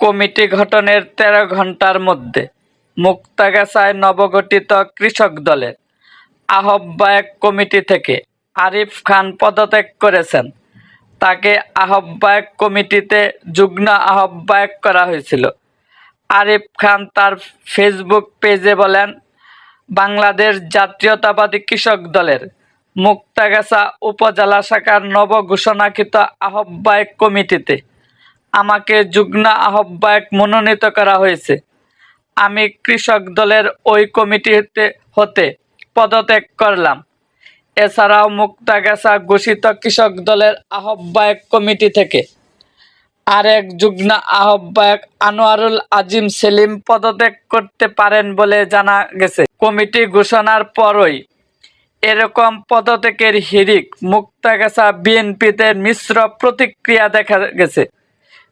Committee গঠনের তেরো ঘণ্টার মধ্যে মুক্তাগাছায় নবগঠিত কৃষক দলের আহ্বায়ক কমিটি থেকে আরিফ খান পদত্যাগ করেছেন। তাকে আহ্বায়ক কমিটিতে যুগ্ম আহ্বায়ক করা হয়েছিল। আরিফ খান তার ফেসবুক পেজে বলেন, বাংলাদেশ জাতীয়তাবাদী কৃষক দলের মুক্তাগাছা উপজেলা শাখার নব ঘোষণাকৃত আহ্বায়ক কমিটিতে আমাকে যুগ্ম আহ্বায়ক মনোনীত করা হয়েছে। আমি কৃষক দলের ওই কমিটিতে হতে পদত্যাগ করলাম। এছাড়াও মুক্তাগাছা ঘোষিত কৃষক দলের আহ্বায়ক কমিটি থেকে আরেক যুগ্ম আহ্বায়ক আনোয়ারুল আজিম সেলিম পদত্যাগ করতে পারেন বলে জানা গেছে। কমিটি ঘোষণার পরই এরকম পদত্যাগের হিড়িক মুক্তাগাছা বিএনপিতে মিশ্র প্রতিক্রিয়া দেখা গেছে।